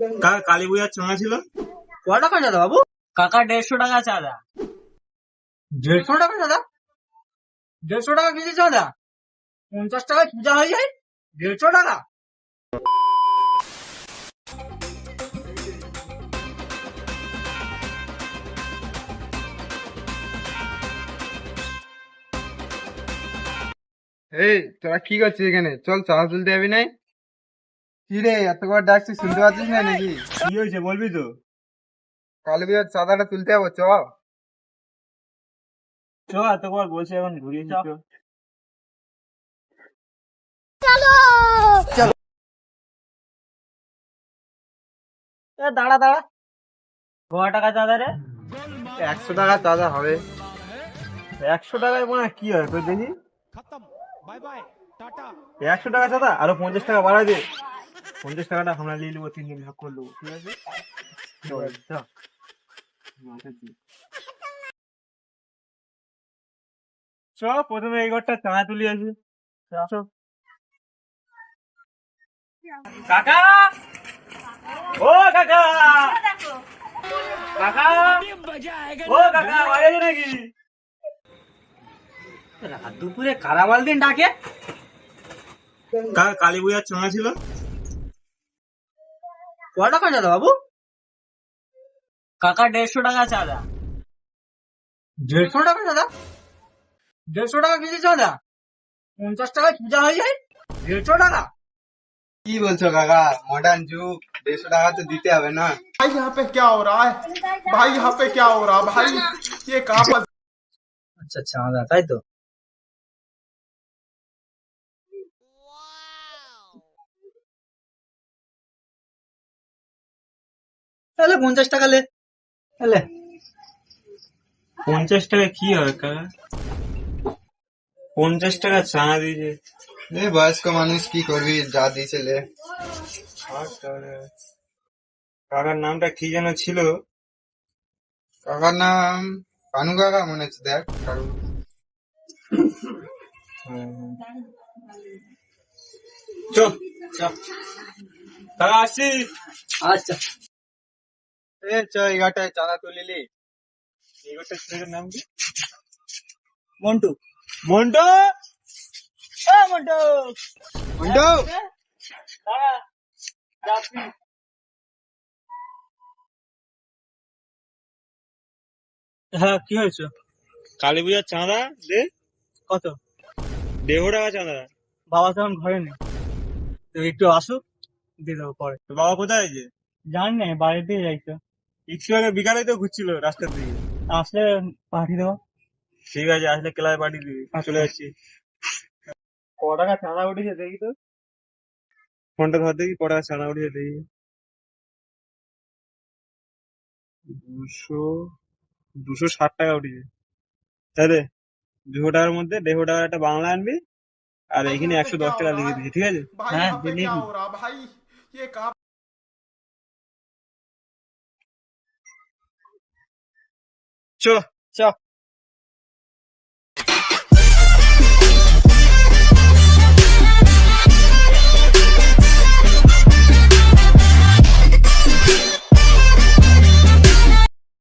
কাকা কালী পূজার চাঁদা ছিল? ক টাকা চাঁদা বাবু? কাকা দেড়শো টাকা চাঁদা। দেড়শো টাকা চাঁদা? দেড়শো টাকা কেজি চাঁদা? পঞ্চাশ টাকায় পূজা হয়ে যায়? দেড়শো টাকা? এই তোরা কি করছিস এখানে? চল চাঁদা তুলতে যাবি নাই? কি রে এত বার ডাকছিস শুনতে পাচ্ছিস না নাকি? কি হয়েছে বলবি তো? কালী পূজার চাঁদাটা তুলতে যাব চ। চ এতবার বলছি এখন ঘুরিয়ে চ। এ, দাঁড়া দাঁড়া। ক টাকা চাঁদা রে? একশো টাকা চাঁদা হবে। একশো টাকায় মনে কি হয় কই দেখি? একশো টাকা চাঁদা আরও পঞ্চাশ টাকা বাড়াই দে পঞ্চাশ টাকাটা আমরা নিয়ে নেব তিন দিন ভাগ করে নেব ঠিক আছে? চল, চ। প্রথমে এই ঘরটা চাঁদা তুলি আসি। কাকা! ও কাকা! কাকা! ও কাকা নাকি? রাত দুপুরে কারামাল দিন ডাকে। কালী পূজার চাঁদা ছিল। ক টাকা চাঁদা বাবু কাকা দেড়শো টাকা চাঁদা দেড়শো টাকা চাঁদা দেড়শো টাকা কেজি চাঁদা পঞ্চাশ টাকায় পূজা হয়ে যায় দেড়শো টাকা কি বলছো কাকা মডার্ন যুগ দেড়শো টাকা তো দিতে হবে না भाई यहाँ पे क्या हो रहा है भाई यहाँ पे क्या हो रहा है भाई ये कहाँ पर আচ্ছা চাঁদা তাই তো তাহলে পঞ্চাশ টাকা লে। তাহলে। পঞ্চাশ টাকা কি হবে কাকা পঞ্চাশ টাকা চাঁদা দিয়েছে এই বয়স্ক মানুষ কি করবি? যা দিয়েছে লে। কাকার নামটা কি যেন ছিল? কাকার নাম কানু কাকা মনে হচ্ছে দেখ কাকু। চ কাকা আসছি। আচ্ছা। এ চ এই ঘাটায় চাঁদা তুলিলি এই ঘরটার ছেলেটার নাম কি? মন্টু। মন্টু? এ মন্টু। মন্টু? দাঁড়া যাচ্ছি। হ্যাঁ কি হয়েছে? কালী পূজার চাঁদা দে। কত? দেড়শো টাকা চাঁদা। বাবা তখন ঘরে নেই। তো একটু আসুক দিয়ে দেবো পরে। বাবা কোথায় আছে জানি না বাড়িতে যাইতো। একটু আগে বিকালে তো ঘুরছিল রাস্তার দিকে। আসলে পাঠিয়ে দেবো। ঠিক আছে আসলে ক্লাবে পাঠিয়ে দিবি। চলে যাচ্ছি। ক টাকা চাঁদা উঠেছে দেখি তো। ফোনটা ধর দেখি কটা চাঁদা উঠেছে দেখি। দুশো দুশো ষাট টাকা উঠেছে। তাই রে দুশো টাকার মধ্যে দেড়শো টাকার একটা বাংলা আনবি আর এখানে একশো দশ টাকা লিখে দিচ্ছি ঠিক আছে? भाई 去了，下。